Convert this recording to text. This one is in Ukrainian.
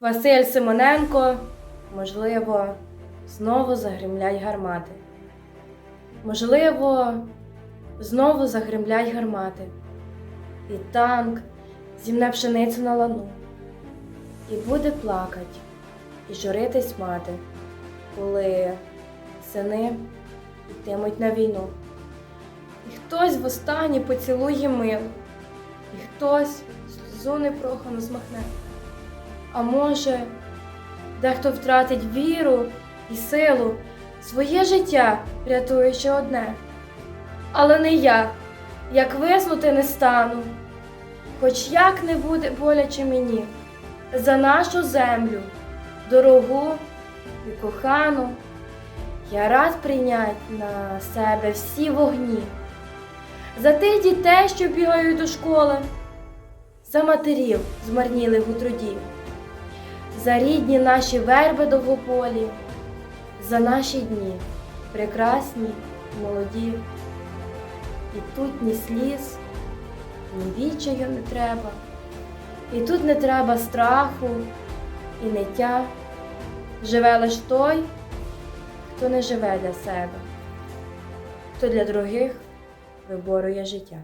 Василь Симоненко, можливо, знову загримлять гармати. Можливо, знову загримлять гармати. І танк зімне пшеницю на лану. І буде плакать, і журитись мати, коли сини йтимуть на війну. І хтось востаннє поцілує мило, і хтось сльозу непрохану змахне. А може, дехто втратить віру і силу, своє життя рятуючи одне. Але не я, як виснути не стану, хоч як не буде боляче мені, за нашу землю, дорогу і кохану, я рад прийнять на себе всі вогні, за тих дітей, що бігають до школи, за матерів змарнілих у труді, за рідні наші верби довгополі, за наші дні прекрасні, молоді. І тут ні сліз, ні відчаю не треба, і тут не треба страху і ниття. Живе лиш той, хто не живе для себе, хто для других виборує життя.